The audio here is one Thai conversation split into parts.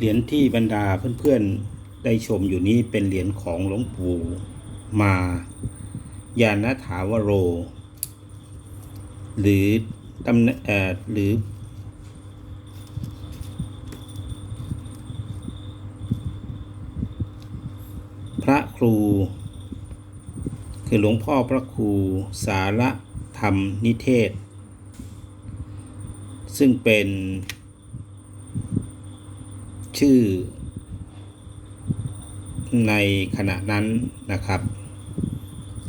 เหรียญที่บรรดาเพื่อนๆได้ชมอยู่นี้เป็นเหรียญของหลวงปู่มายานถาวโร หรือตำแหน่งเอ่อหรือพระครู คือหลวงพ่อพระครูสารธรรมนิเทศ ซึ่งเป็น ชื่อ ในขณะนั้นนะครับ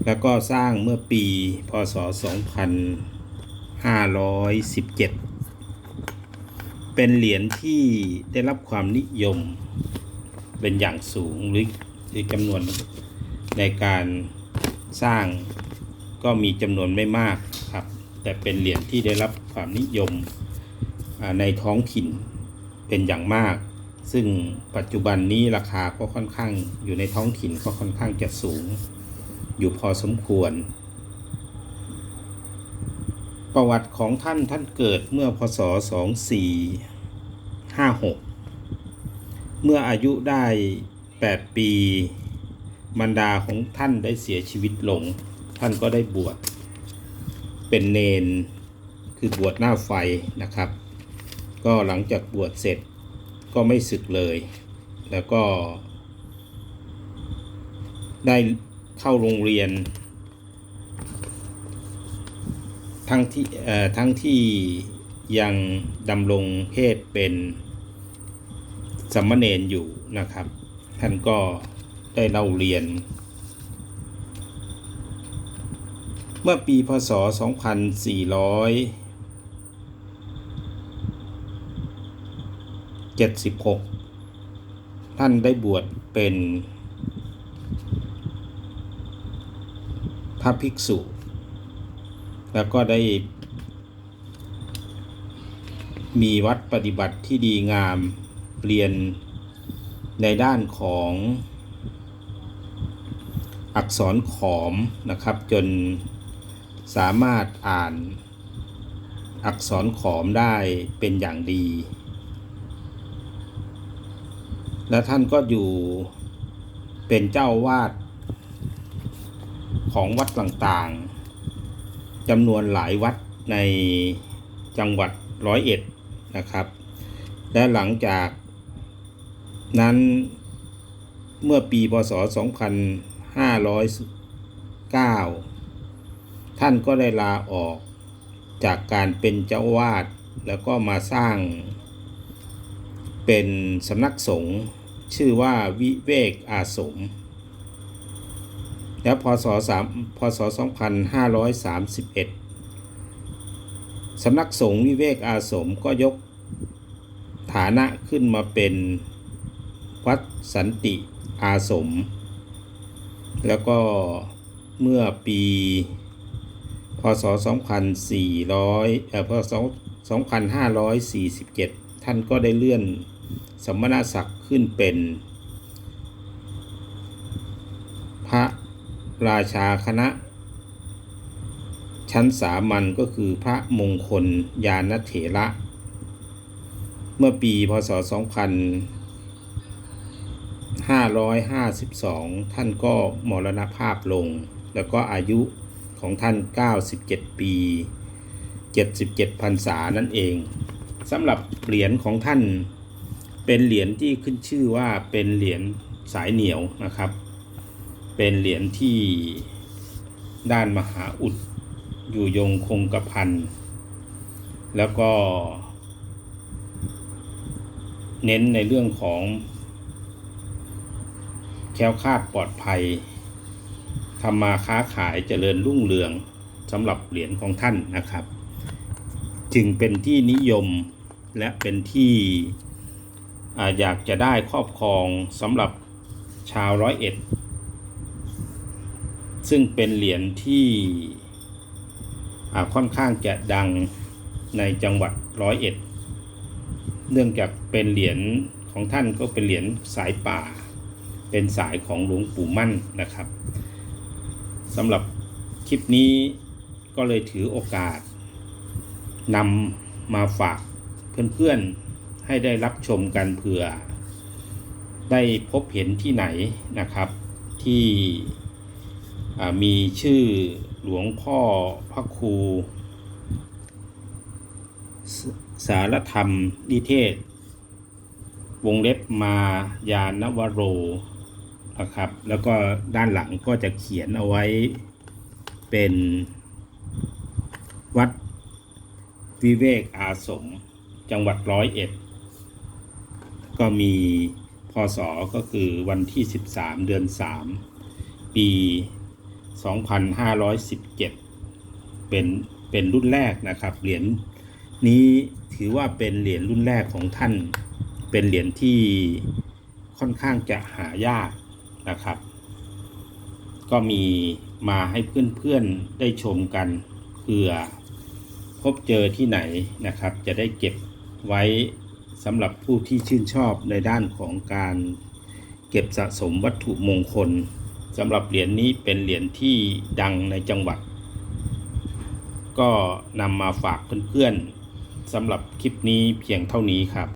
แล้วก็สร้างเมื่อปี พศ 2517 เป็นเหรียญที่ได้รับความนิยมเป็นอย่างสูงหรือหรือจำนวนในการสร้างก็มีจำนวนไม่มากครับ แต่เป็นเหรียญที่ได้รับความนิยมในท้องถิ่นเป็นอย่างมาก ซึ่งปัจจุบันนี้ราคาก็ค่อนข้างอยู่ในท้องถิ่นก็ค่อนข้างจะสูง อยู่พอสมควร ประวัติของท่านท่านเกิดเมื่อพศ 2456 เมื่ออายุได้ 8 ปีมารดาของท่านได้เสียชีวิตลง ท่านก็ได้บวชเป็นเนนคือบวชหน้าไฟนะครับ ก็หลังจากบวชเสร็จ ก็ไม่ศึกเลย แล้วก็ ได้เข้าโรงเรียน ทั้งที่ทั้งที่ยังดำรงเพศเป็นสามเณรอยู่นะครับ ท่านก็ได้เล่าเรียน เมื่อปีพศ 76 ท่านได้บวชเป็นพระภิกษุ แล้วก็ได้มีวัดปฏิบัติที่ดีงามเรียนในด้านของอักษรขอมนะครับ จนสามารถอ่านอักษรขอมได้เป็นอย่างดี และท่านก็อยู่เป็นเจ้าวาดของวัดต่างๆจำนวนหลายวัดในจังหวัดร้อยเอ็ดนะครับ และหลังจากนั้นเมื่อปีพศ 2509 ท่านก็ได้ลาออกจากการเป็นเจ้าวาดแล้วก็มาสร้างเป็นสำนักสงฆ์ ชื่อว่าวิเวกอาสม และพศ3พศ 2531 สำนักสงฆ์วิเวกอาสมก็ยกฐานะขึ้นมาเป็นวัดสันติอาสม แล้วก็เมื่อปี พศ 2400เอ่อพศ2547 ท่านก็ได้เลื่อน สมณศักดิ์ขึ้นเป็น พระราชาคณะ ชั้นสามัญก็คือพระมงคลยานเถระ เมื่อปีพศ 2552 ท่านก็มรณภาพลง แล้วก็อายุของท่าน 97 ปี 77พรรษานั่นเองสำหรับเหรียญของท่าน เป็นเหรียญที่ขึ้นชื่อว่าเป็นเหรียญสายเหนียวนะครับ เป็นเหรียญที่ด้านมหาอุดอยู่ยงคงกระพันแล้วก็ เน้นในเรื่องของแคล้วคลาดปลอดภัยทำมาค้าขายเจริญรุ่งเรืองสำหรับเหรียญของท่านนะครับ จึงเป็นที่นิยมและเป็นที่ อยากจะได้ครอบครองสำหรับชาวร้อยเอ็ด ซึ่งเป็นเหรียญที่ค่อนข้างจะดังในจังหวัดร้อยเอ็ด เนื่องจากเป็นเหรียญของท่านก็เป็นเหรียญสายป่า เป็นสายของหลวงปู่มั่นนะครับสำหรับคลิปนี้ก็เลยถือโอกาสนำมาฝากเพื่อนๆ ให้ได้รับชมกันเผื่อ ได้พบเห็นที่ไหนนะครับ ที่มีชื่อหลวงพ่อพระครู สารธรรมนิเทศ วงเล็บมายานวโรนะครับ แล้วก็ด้านหลังก็จะเขียนเอาไว้เป็นวัดวิเวกอาสม จังหวัดร้อยเอ็ด ก็มีพศก็คือวันที่ 13 เดือน 3 ปี 2517 เป็นเป็นรุ่นแรกนะครับ เหรียญนี้ถือว่าเป็นเหรียญรุ่นแรกของท่าน เป็นเหรียญที่ค่อนข้างจะหายากนะครับ ก็มีมาให้เพื่อนๆได้ชมกันเผื่อพบเจอที่ไหนนะครับ จะได้เก็บไว้ สำหรับผู้ที่ชื่นชอบในด้านของการเก็บสะสมวัตถุมงคลสำหรับเหรียญนี้เป็นเหรียญที่ดังในจังหวัด ก็นำมาฝากเพื่อนๆสำหรับคลิปนี้เพียงเท่านี้ครับ